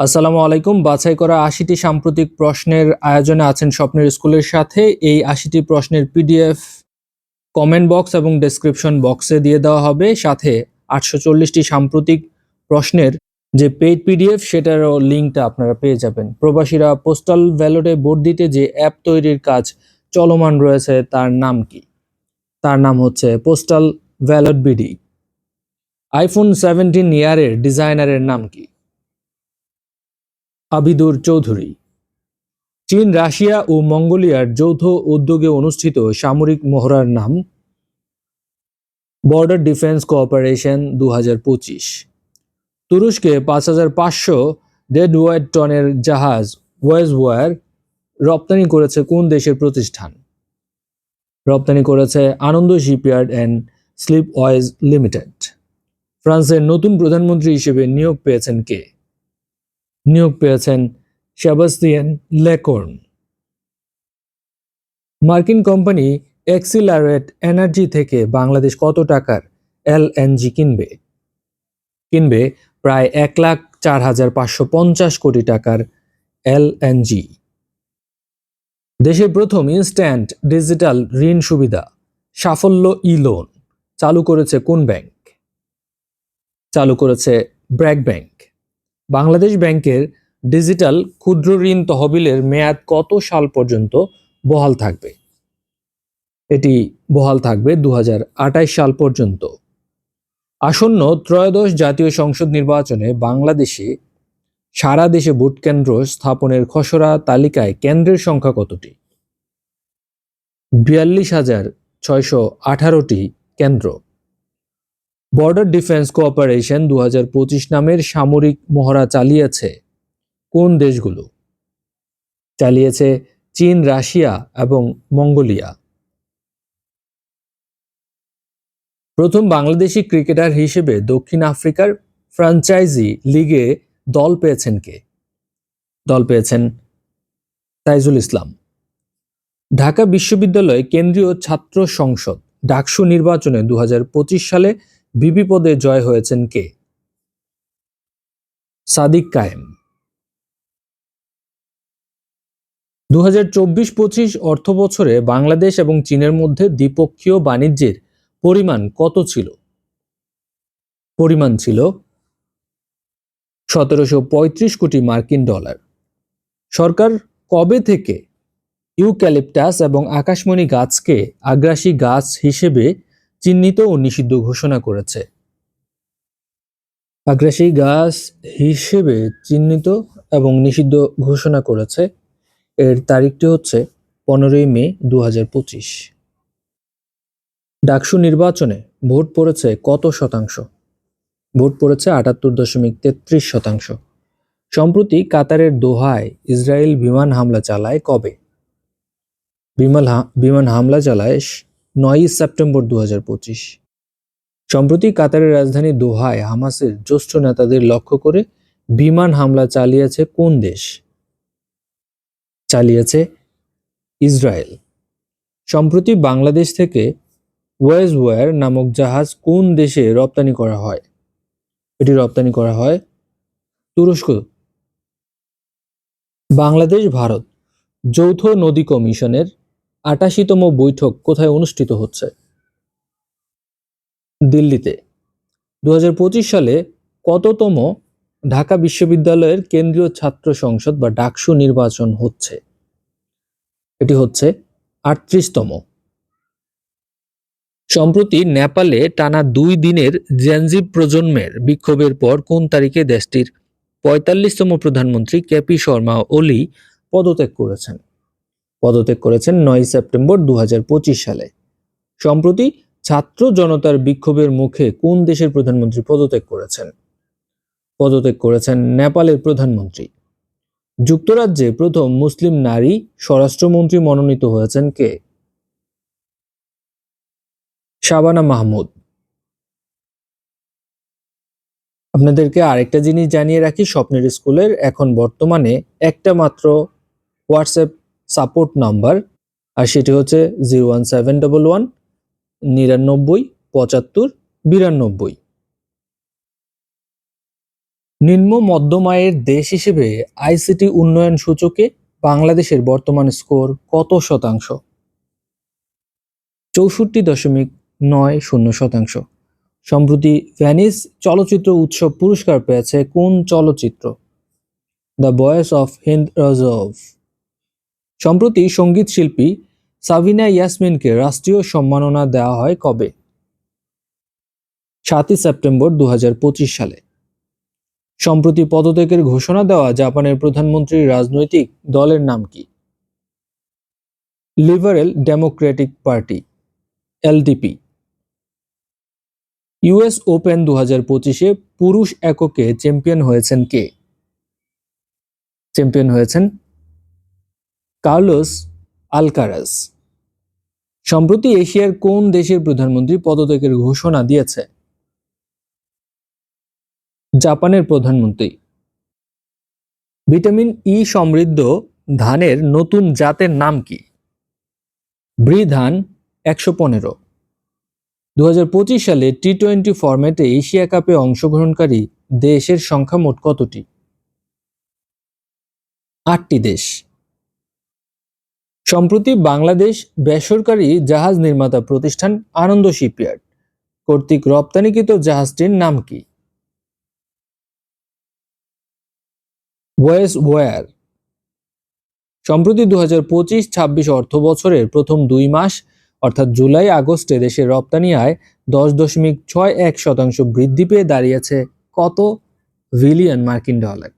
আসসালামু আলাইকুম। বাছাই করা আশিটি সাম্প্রতিক প্রশ্নের আয়োজনে আছেন স্বপ্নের স্কুলের সাথে। এই আশিটি প্রশ্নের পিডিএফ কমেন্ট বক্স এবং ডেসক্রিপশন বক্সে দিয়ে দেওয়া হবে। সাথে আটশো চল্লিশটি সাম্প্রতিক প্রশ্নের যে পেইড পিডিএফ, সেটারও লিঙ্কটা আপনারা পেয়ে যাবেন। প্রবাসীরা পোস্টাল ব্যালটে ভোট দিতে যে অ্যাপ তৈরির কাজ চলমান রয়েছে, তার নাম কি? তার নাম হচ্ছে postal ballot BD. IPhone seventeen ইয়ারের ডিজাইনারের নাম কি? আবিদুর চৌধুরী। চীন, রাশিয়া ও মঙ্গোলিয়ার যৌথ উদ্যোগে অনুষ্ঠিত সামরিক মহড়ার নাম বর্ডার ডিফেন্স কোঅপারেশন দু তুরস্কে পাঁচ হাজার পাঁচশো ডেড ওয়াইড টনের জাহাজ ওয়েজ ওয়ার রপ্তানি করেছে কোন দেশের প্রতিষ্ঠান? রপ্তানি করেছে Ananda shipyard and slipways limited. ফ্রান্সের নতুন প্রধানমন্ত্রী হিসেবে নিয়োগ পেয়েছেন কে? নিয়োগ পেয়েছেন সেবাস্তিয়ান লেকর্ন। মার্কিন কোম্পানি এক্সিলারেট এনার্জি থেকে বাংলাদেশ কত টাকার এলএনজি কিনবে? কিনবে প্রায় এক লাখ চার হাজার পাঁচশো পঞ্চাশ কোটি টাকার এলএনজি দেশের প্রথম ইনস্ট্যান্ট ডিজিটাল ঋণ সুবিধা, সাফল্য ই লোন চালু করেছে কোন ব্যাংক? চালু করেছে ব্র্যাক ব্যাংক। বাংলাদেশ ব্যাংকের ডিজিটাল ক্ষুদ্র ঋণ তহবিলের মেয়াদ কত সাল পর্যন্ত বহাল থাকবে? এটি বহাল থাকবে দু সাল পর্যন্ত। আসন্ন ত্রয়োদশ জাতীয় সংসদ নির্বাচনে বাংলাদেশে সারা দেশে ভোট কেন্দ্র স্থাপনের খসড়া তালিকায় কেন্দ্রের সংখ্যা কতটি? বিয়াল্লিশ হাজার ছয়শো আঠারোটি কেন্দ্র। বর্ডার ডিফেন্স কোঅপারেশন দু হাজার পঁচিশ নামের সামরিক মহড়া চালিয়েছে। কোন দেশগুলো? চালিয়েছে চীন, রাশিয়া এবং মঙ্গোলিয়া। প্রথম বাংলাদেশি ক্রিকেটার হিসেবে দক্ষিণ আফ্রিকার ফ্র্যাঞ্চাইজি লিগে দল পেয়েছেন কে? দল পেয়েছেন তাইজুল ইসলাম। ঢাকা বিশ্ববিদ্যালয় কেন্দ্রীয় ছাত্র সংসদ ডাকসু নির্বাচনে দু হাজার পঁচিশ সালে বিপি পদে জয় হয়েছেন কে? সাদিক কায়েম। দু হাজার চব্বিশ পঁচিশ অর্থ বছরে বাংলাদেশ এবং চীনের মধ্যে দ্বিপক্ষীয় বাণিজ্যের পরিমাণ কত ছিল? পরিমাণ ছিল সতেরোশো পঁয়ত্রিশ কোটি মার্কিন ডলার। সরকার কবে থেকে ইউক্যালিপটাস এবং আকাশমণি গাছকে আগ্রাসী গাছ হিসেবে চিহ্নিত ও নিষিদ্ধ ঘোষণা করেছে। আগ্রাসী গাছ হিসেবে চিহ্নিত এবং নিষিদ্ধ ঘোষণা করেছে। এর তারিখটি হচ্ছে পনেরোই মে দু পঁচিশ। ডাকসু নির্বাচনে ভোট পড়েছে কত শতাংশ? ভোট পড়েছে আটাত্তর দশমিক তেত্রিশ শতাংশ। সম্প্রতি কাতারের দোহায় ইসরায়েল বিমান হামলা চালায় কবে? বিমান বিমান হামলা চালায় নয়ই সেপ্টেম্বর দু সম্প্রতি কাতারের রাজধানী দোহায় হামাসের জ্যেষ্ঠ নেতাদের লক্ষ্য করে বিমান হামলা চালিয়েছে কোন দেশ? চালিয়েছে ইসরায়েল। সম্প্রতি বাংলাদেশ থেকে ওয়েজওয়্যার নামক জাহাজ কোন দেশে রপ্তানি করা হয়? এটি রপ্তানি করা হয় তুরস্ক। বাংলাদেশ ভারত যৌথ নদী কমিশনের আটাশিতম বৈঠক কোথায় অনুষ্ঠিত হচ্ছে? দিল্লিতে। দু হাজার পঁচিশ সালে কততম ঢাকা বিশ্ববিদ্যালয়ের কেন্দ্রীয় ছাত্র সংসদ বা ডাকসু নির্বাচন হচ্ছে? এটি হচ্ছে আটত্রিশতম। সম্প্রতি নেপালে টানা দুই দিনের জেনজি প্রজন্মের বিক্ষোভের পর কোন তারিখে দেশটির পঁয়তাল্লিশতম প্রধানমন্ত্রী কেপি শর্মা ওলি পদত্যাগ করেছেন? পদত্যাগ করেছেন নয় সেপ্টেম্বর দু হাজার পঁচিশ সালে। সম্প্রতি ছাত্র জনতার বিক্ষোভের মুখে কোন দেশের প্রধানমন্ত্রী পদত্যাগ করেছেন? পদত্যাগ করেছেন নেপালের প্রধানমন্ত্রী। যুক্তরাজ্যে প্রথম মুসলিম নারী স্বরাষ্ট্রমন্ত্রী মনোনীত হয়েছেন কে? শাবানা মাহমুদ। আপনাদেরকে আরেকটা জিনিস জানিয়ে রাখি, স্বপ্নের স্কুলের এখন বর্তমানে একটা মাত্র হোয়াটসঅ্যাপ সাপোর্ট নাম্বার, আর সেটি হচ্ছে zero one seven double one, নিরানব্বই, পঁচাত্তর, বিরানব্বই। নিম্ন মধ্যম আয়ের দেশ হিসেবে আইসিটি উন্নয়ন সূচকে বাংলাদেশের বর্তমান স্কোর কত শতাংশ? চৌষট্টি দশমিক নয় শূন্য শতাংশ। সম্প্রতি ভ্যানিস চলচ্চিত্র উৎসব পুরস্কার পেয়েছে কোন চলচ্চিত্র? The voice of Hind Rajab সম্প্রতি সংগীত শিল্পী সাবিনা ইয়াসমিনকে রাষ্ট্রীয় সম্মাননা দেওয়া হয় কবে? সাতই সেপ্টেম্বর দু হাজার পঁচিশ সালে। সম্প্রতি পদত্যাগের ঘোষণা দেওয়া জাপানের প্রধানমন্ত্রীর রাজনৈতিক দলের নাম কি? Liberal democratic party, LDP. US open দু হাজার পঁচিশে পুরুষ এককে চ্যাম্পিয়ন হয়েছেন কে? চ্যাম্পিয়ন হয়েছেন কার্লোস আলকারাস। সম্প্রতি এশিয়ার কোন দেশের প্রধানমন্ত্রী পদত্যাগের ঘোষণা দিয়েছে? জাপানের প্রধানমন্ত্রী। ভিটামিন ই সমৃদ্ধ ধানের নতুন জাতের নাম কি? ব্রি ধান একশো পনেরো। দু সালে টি টোয়েন্টি ফরম্যাটে এশিয়া কাপে অংশগ্রহণকারী দেশের সংখ্যা মোট কতটি? আটটি দেশ। সম্প্রতি বাংলাদেশ বেসরকারি জাহাজ নির্মাতা প্রতিষ্ঠান আনন্দ শিপইয়ার্ড কর্তৃক রপ্তানিকৃত জাহাজটির নাম কি? ওয়েস ওয়ার। সম্প্রতি দু হাজার পঁচিশ ছাব্বিশ অর্থ বছরের প্রথম দুই মাস, অর্থাৎ জুলাই আগস্টে দেশের রপ্তানি আয় দশ দশমিক ছয় এক শতাংশ বৃদ্ধি পেয়ে দাঁড়িয়েছে কত? বিলিয়ন মার্কিন ডলার।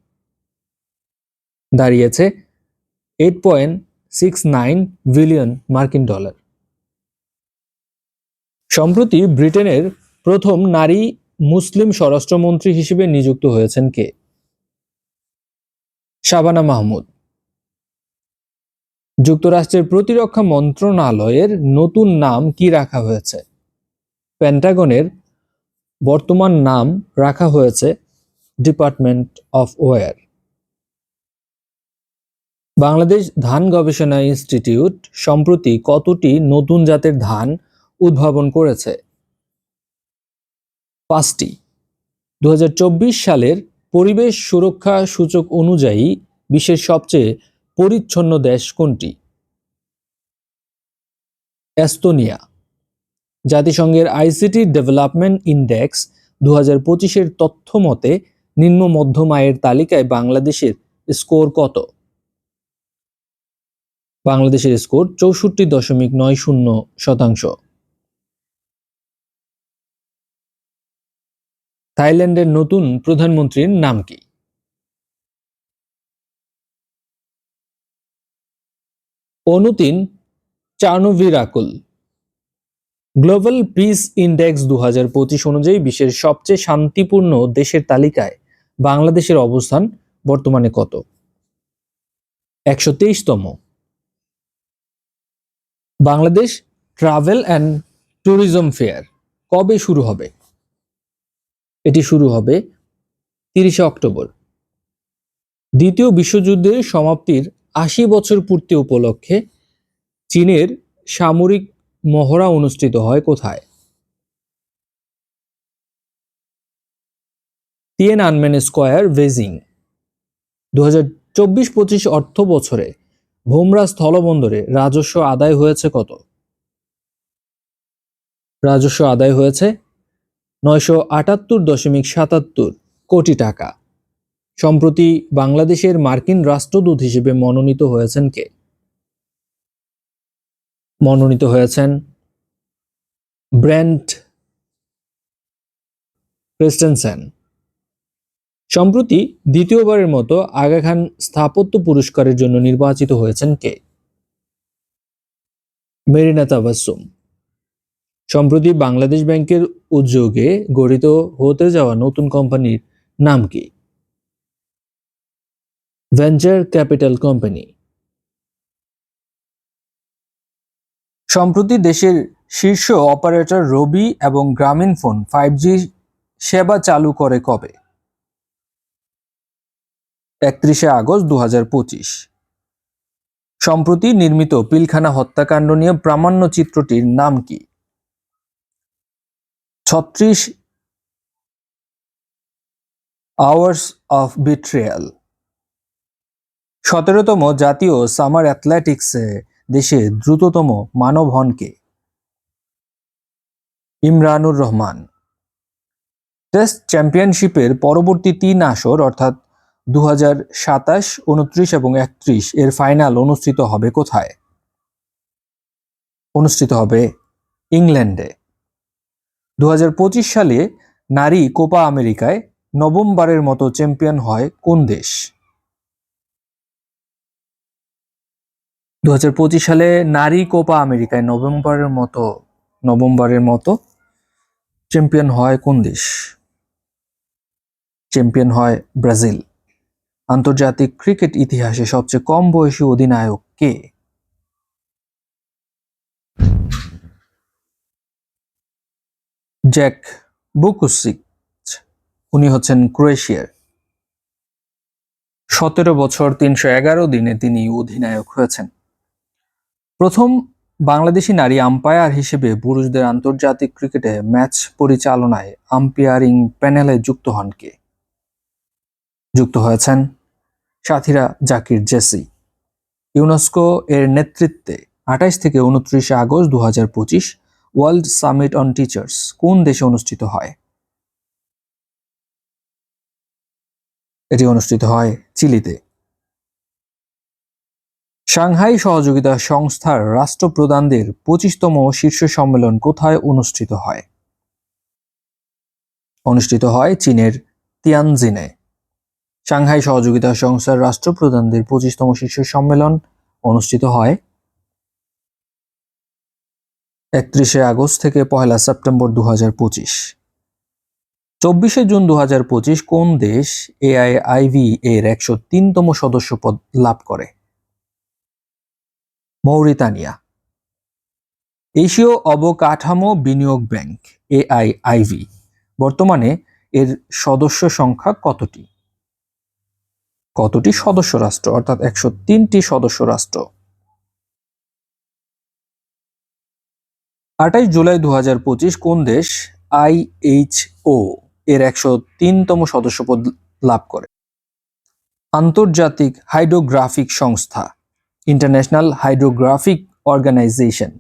দাঁড়িয়েছে eight point six nine billion মার্কিন ডলার। সম্প্রতি ব্রিটেনের প্রথম নারী মুসলিম স্বরাষ্ট্রমন্ত্রী হিসেবে নিযুক্ত হয়েছেন কে? শাবানা মাহমুদ। যুক্তরাষ্ট্রের প্রতিরক্ষা মন্ত্রণালয়ের নতুন নাম কি রাখা হয়েছে? পেন্টাগনের বর্তমান নাম রাখা হয়েছে ডিপার্টমেন্ট অফ ওয়ার বাংলাদেশ ধান গবেষণা ইনস্টিটিউট সম্প্রতি কতটি নতুন জাতের ধান উদ্ভাবন করেছে? পাঁচটি। দু হাজার চব্বিশ সালের পরিবেশ সুরক্ষা সূচক অনুযায়ী বিশ্বের সবচেয়ে পরিচ্ছন্ন দেশ কোনটি? এস্তোনিয়া। জাতিসংঘের আইসিটি ডেভেলপমেন্ট ইন্ডেক্স দু হাজার পঁচিশের তথ্য মতে নিম্ন মধ্যম আয়ের তালিকায় বাংলাদেশের স্কোর কত? বাংলাদেশের স্কোর চৌষট্টি দশমিক নয় শূন্য শতাংশ। থাইল্যান্ডের নতুন প্রধানমন্ত্রীর নাম কি? Anutin Charnvirakul. Global peace index দু হাজার পঁচিশ অনুযায়ী বিশ্বের সবচেয়ে শান্তিপূর্ণ দেশের তালিকায় বাংলাদেশের অবস্থান বর্তমানে কত? একশো তেইশতম। Bangladesh travel and tourism fair কবে শুরু হবে? এটি শুরু হবে তিরিশে অক্টোবর। দ্বিতীয় বিশ্বযুদ্ধের সমাপ্তির আশি বছর পূর্তি উপলক্ষে চীনের সামরিক মহড়া অনুষ্ঠিত হয় কোথায়? তিয়েন আনমেন স্কোয়ার বেজিং দু হাজার চব্বিশ পঁচিশ অর্থ বছরে ভোমরা স্থলবন্দরে রাজস্ব আদায় হয়েছে কত? রাজস্ব আদায় হয়েছে নয়শো আটাত্তর দশমিক সাতাত্তর কোটি টাকা। সম্প্রতি বাংলাদেশের মার্কিন রাষ্ট্রদূত হিসেবে মনোনীত হয়েছেন কে? মনোনীত হয়েছেন ব্র্যান্ড ক্রিস্টেনসেন। সম্প্রতি দ্বিতীয়বারের মতো আগা খান স্থাপত্য পুরস্কারের জন্য নির্বাচিত হয়েছেন কে? মেরিনা তাবাসুম সম্প্রতি বাংলাদেশ ব্যাংকের উদ্যোগে গঠিত হতে যাওয়া নতুন কোম্পানির নাম কি? Venture capital company. সম্প্রতি দেশের শীর্ষ অপারেটর রবি এবং গ্রামীণ ফোন ফাইভ সেবা চালু করে কবে? একত্রিশে আগস্ট দু হাজার পঁচিশ। সম্প্রতি নির্মিত পিলখানা হত্যাকাণ্ড নিয়ে প্রামাণ্য চিত্রটির নাম কি? ছত্রিশ আওয়ার্স অফ বিট্রিয়াল। সতেরোতম জাতীয় সামার অ্যাথলেটিক্সে দেশে দ্রুততম মানব হন কে? ইমরানুর রহমান। টেস্ট চ্যাম্পিয়নশিপের পরবর্তী তিন আসর, অর্থাৎ দু সাতাশ, উনত্রিশ এবং একত্রিশ এর ফাইনাল অনুষ্ঠিত হবে কোথায়? অনুষ্ঠিত হবে ইংল্যান্ডে। দু হাজার পঁচিশ সালে নারী কোপা আমেরিকায় নবমবারের মতো চ্যাম্পিয়ন হয় কোন দেশ? দু হাজার পঁচিশ সালে নারী কোপা আমেরিকায় নভেম্বরের মতো নভেম্বরের মতো চ্যাম্পিয়ন হয় কোন দেশ? চ্যাম্পিয়ন হয় ব্রাজিল। আন্তর্জাতিক ক্রিকেট ইতিহাসে সবচেয়ে কম বয়সী অধিনায়ক কে? জ্যাক বুকুসিক, উনি হচ্ছেন ক্রোয়েশিয়ার। সতেরো বছর তিনশো এগারো দিনে তিনি অধিনায়ক হয়েছেন। প্রথম বাংলাদেশি নারী আম্পায়ার হিসেবে পুরুষদের আন্তর্জাতিক ক্রিকেটে ম্যাচ পরিচালনায় আম্পায়ারিং প্যানেলে যুক্ত হন কে? যুক্ত হয়েছেন সাথীরা জাকির জেসি। ইউনেস্কো এর নেতৃত্বে আঠাইশ থেকে উনত্রিশে আগস্ট দু পঁচিশ ওয়ার্ল্ড সামিট অন টিচার্স কোন দেশে অনুষ্ঠিত হয়? এটি অনুষ্ঠিত হয় চিলিতে। সাংহাই সহযোগিতা সংস্থার রাষ্ট্রপ্রধানদের পঁচিশতম শীর্ষ সম্মেলন কোথায় অনুষ্ঠিত হয়? অনুষ্ঠিত হয় চীনের তিয়ানজিনে। সাংহাই সহযোগিতা সংস্থার রাষ্ট্রপ্রধানদের পঁচিশতম শীর্ষ সম্মেলন অনুষ্ঠিত হয়। একত্রিশে আগস্ট থেকে পহেলা সেপ্টেম্বর দু হাজার পঁচিশ। চব্বিশে জুন দু হাজার পঁচিশ কোন দেশ এআইআইভি এর একশো তিনতম সদস্য পদ লাভ করে? মৌরিতানিয়া। এশীয় অবকাঠামো বিনিয়োগ ব্যাংক এআইআইভি বর্তমানে এর সদস্য সংখ্যা কতটি? কতটি সদস্য রাষ্ট্র? অর্থাৎ একশো তিনটি সদস্য রাষ্ট্র। আঠাইশ জুলাই দু হাজার পঁচিশ কোন দেশ? আইএইচও এর একশো তিনতম সদস্যপদ লাভ করে। আন্তর্জাতিক হাইড্রোগ্রাফিক সংস্থা, ইন্টারন্যাশনাল হাইড্রোগ্রাফিক অর্গানাইজেশন,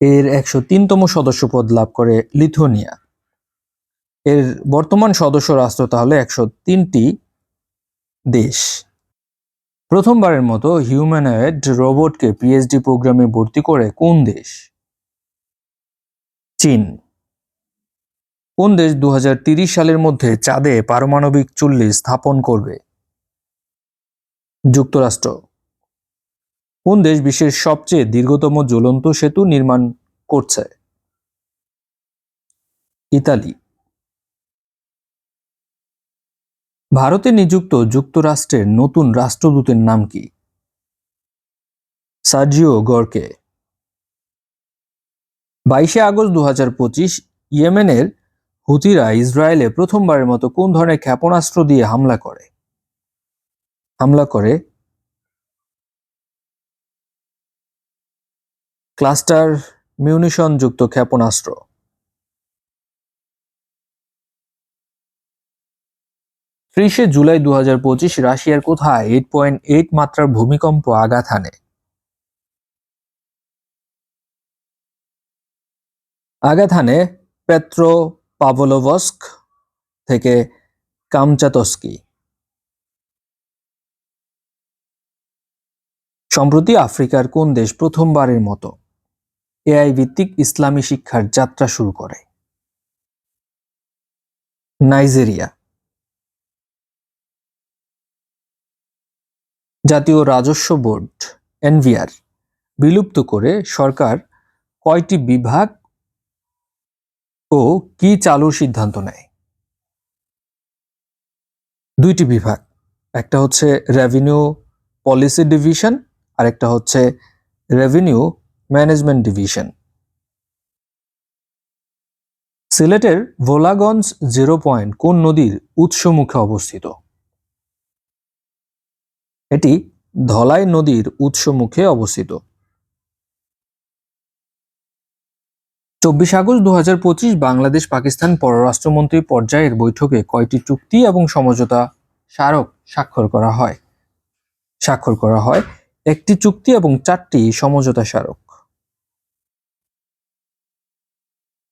এর একশো তিনতম সদস্যপদ লাভ করে লিথুনিয়া এর বর্তমান সদস্য রাষ্ট্র তাহলে একশো তিনটি দেশ। প্রথমবারের মতো হিউম্যানয়েড রোবটকে পিএইচডি প্রোগ্রামে ভর্তি করে কোন দেশ? চীন। কোন দেশ দু সালের মধ্যে চাঁদে পারমাণবিক চুল্লি স্থাপন করবে? যুক্তরাষ্ট্র। কোন দেশ বিশ্বের সবচেয়ে দীর্ঘতম জ্বলন্ত সেতু নির্মাণ করছে? ইতালি। ভারতে নিযুক্ত যুক্তরাষ্ট্রের নতুন রাষ্ট্রদূতের নাম কি? Sergio Gor. বাইশে আগস্ট দু হাজার পঁচিশ ইয়েমেনের হুতিরা ইসরায়েলে প্রথমবারের মতো কোন ধরনের ক্ষেপণাস্ত্র দিয়ে হামলা করে? হামলা করে ক্লাস্টার মিউনিশন যুক্ত ক্ষেপণাস্ত্র। ত্রিশে জুলাই দু হাজার পঁচিশ রাশিয়ার কোথায়? এইট পয়েন্ট এইট মাত্রার ভূমিকম্প আঘাত হানে। আঘাত হানে পেত্রো পাভলোভস্ক থেকে কামচাতস্কি। সম্প্রতি আফ্রিকার কোন দেশ প্রথমবারের মতো এআই ভিত্তিক ইসলামী শিক্ষার যাত্রা শুরু করে? নাইজেরিয়া। জাতীয় রাজস্ব বোর্ড, এনভিআর, বিলুপ্ত করে সরকার কয়টি বিভাগ ও কি চালুর সিদ্ধান্ত নেয়? দুইটি বিভাগ, একটা হচ্ছে রেভিনিউ পলিসি ডিভিশন আর একটা হচ্ছে রেভিনিউ ম্যানেজমেন্ট ডিভিশন সিলেটের ভোলাগঞ্জ জিরো পয়েন্ট কোন নদীর উৎসমুখে অবস্থিত? এটি ধলাই নদীর উৎসমুখে অবস্থিত। চব্বিশ আগস্ট দু হাজার পঁচিশ বাংলাদেশ পাকিস্তান পররাষ্ট্রমন্ত্রী পর্যায়ের বৈঠকে কয়টি চুক্তি এবং সমঝোতা স্মারক স্বাক্ষর করা হয়? স্বাক্ষর করা হয় একটি চুক্তি এবং চারটি সমঝোতা স্মারক।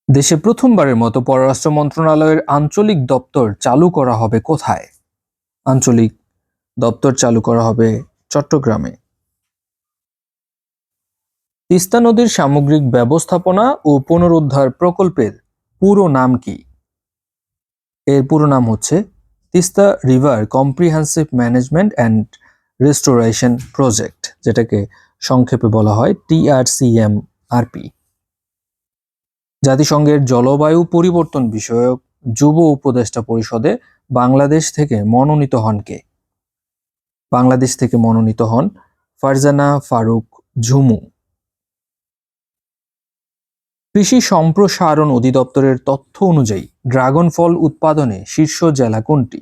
দেশে প্রথমবারের মতো পররাষ্ট্র মন্ত্রণালয়ের আঞ্চলিক দপ্তর চালু করা হবে কোথায়? আঞ্চলিক দপ্তর চালু করা হবে চট্টগ্রামে। তিস্তা নদীর সামগ্রিক ব্যবস্থাপনা ও পুনরুদ্ধার প্রকল্পের পুরো নাম কি? এর পুরো নাম হচ্ছে Teesta river comprehensive management and restoration project, যেটাকে সংক্ষেপে বলা হয় টিআরসিএম আরপি জাতিসংঘের জলবায়ু পরিবর্তন বিষয়ক যুব উপদেষ্টা পরিষদে বাংলাদেশ থেকে মনোনীত হন কে? বাংলাদেশ থেকে মনোনীত হন ফারজানা ফারুক ঝুমু। কৃষি সম্প্রসারণ অধিদপ্তরের তথ্য অনুযায়ী ড্রাগন ফল উৎপাদনে শীর্ষ জেলা কোনটি?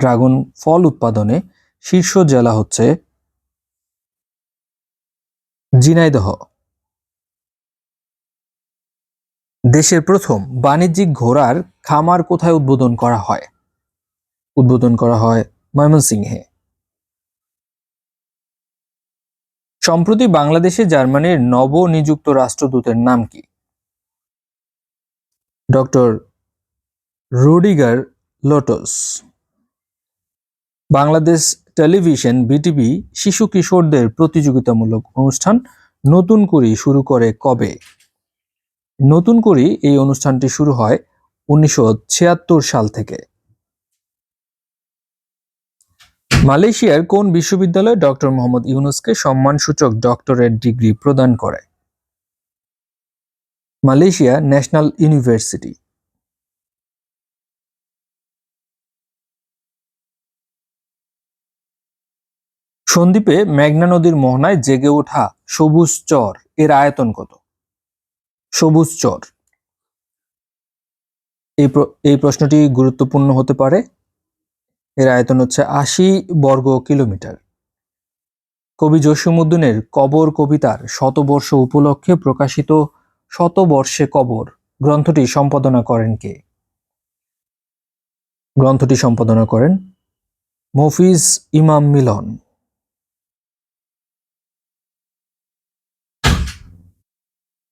ড্রাগন ফল উৎপাদনে শীর্ষ জেলা হচ্ছে জিনাইদহ দেশের প্রথম বাণিজ্যিক ঘোড়ার খামার কোথায় উদ্বোধন করা হয়? উদ্বোধন করা হয় ময়মনসিংহে। সম্প্রতি বাংলাদেশে জার্মানির নবনিযুক্ত রাষ্ট্রদূতের নাম কি? Doctor Rudiger Lotze. Bangladesh television BTV শিশু কিশোরদের প্রতিযোগিতামূলক অনুষ্ঠান নতুন করি শুরু করে কবে? নতুন করি এই অনুষ্ঠানটি শুরু হয় উনিশশো ছিয়াত্তর সাল থেকে। মালয়েশিয়ার কোন বিশ্ববিদ্যালয় ডক্টর মোহাম্মদ ইউনুসকে সম্মানসূচক ডক্টরেট ডিগ্রি প্রদান করে? Malaysia national university. সন্দ্বীপে মেঘনা নদীর মোহনায় জেগে ওঠা সবুজ চর, এর আয়তন কত? সবুজ চর। এই প্র- এই প্রশ্নটি গুরুত্বপূর্ণ হতে পারে। এর আয়তন হচ্ছে আশি বর্গ কিলোমিটার। কবি জসীমউদ্দিনের কবর কবিতার শতবর্ষ উপলক্ষে প্রকাশিত শতবর্ষে কবর গ্রন্থটি সম্পাদনা করেন কে? গ্রন্থটি সম্পাদনা করেন মফিজ ইমাম মিলন।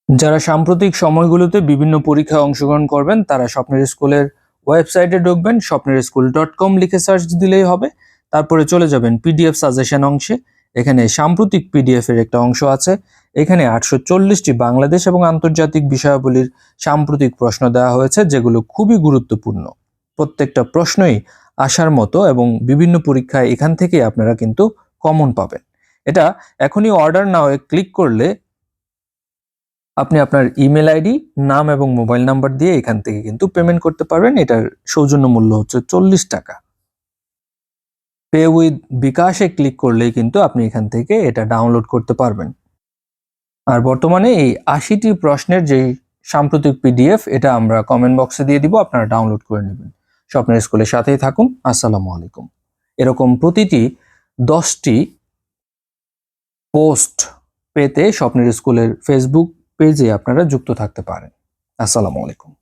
যারা সাম্প্রতিক সময়গুলোতে বিভিন্ন পরীক্ষায় অংশগ্রহণ করবেন, তারা স্বপ্নের স্কুলের ওয়েবসাইটে ঢুকবেন, স্বপ্নের স্কুল ডট কম লিখে সার্চ দিলেই হবে। তারপরে চলে যাবেন পিডিএফ সাজেশন অংশে। এখানে সাম্প্রতিক পিডিএফ এর একটা অংশ আছে। এখানে আটশো চল্লিশটি বাংলাদেশ এবং আন্তর্জাতিক বিষয়াবলীর সাম্প্রতিক প্রশ্ন দেওয়া হয়েছে, যেগুলো খুবই গুরুত্বপূর্ণ। প্রত্যেকটা প্রশ্নই আসার মতো এবং বিভিন্ন পরীক্ষায় এখান থেকে আপনারা কিন্তু কমন পাবেন। এটা এখনই অর্ডার নাও ক্লিক করলে আপনি আপনার ইমেল আইডি নাম এবং মোবাইল নাম্বার দিয়ে এখান থেকে কিন্তু পেমেন্ট করতে পারবেন। এটার সৌজন্য মূল্য হচ্ছে চল্লিশ টাকা। পে উইথ বিকাশে ক্লিক করলেই কিন্তু আপনি এখান থেকে এটা ডাউনলোড করতে পারবেন। আর বর্তমানে এই আশিটি প্রশ্নের যে সাম্প্রতিক পিডিএফ এটা আমরা কমেন্ট বক্সে দিয়ে দিব, আপনারা ডাউনলোড করে নেবেন। স্বপ্নের স্কুলের সাথেই থাকুন। আসসালামু আলাইকুম। এরকম প্রতিটি দশটি পোস্ট পেতে স্বপ্নের স্কুলের ফেসবুক পেজে আপনারা যুক্ত থাকতে পারেন। আসসালামু আলাইকুম।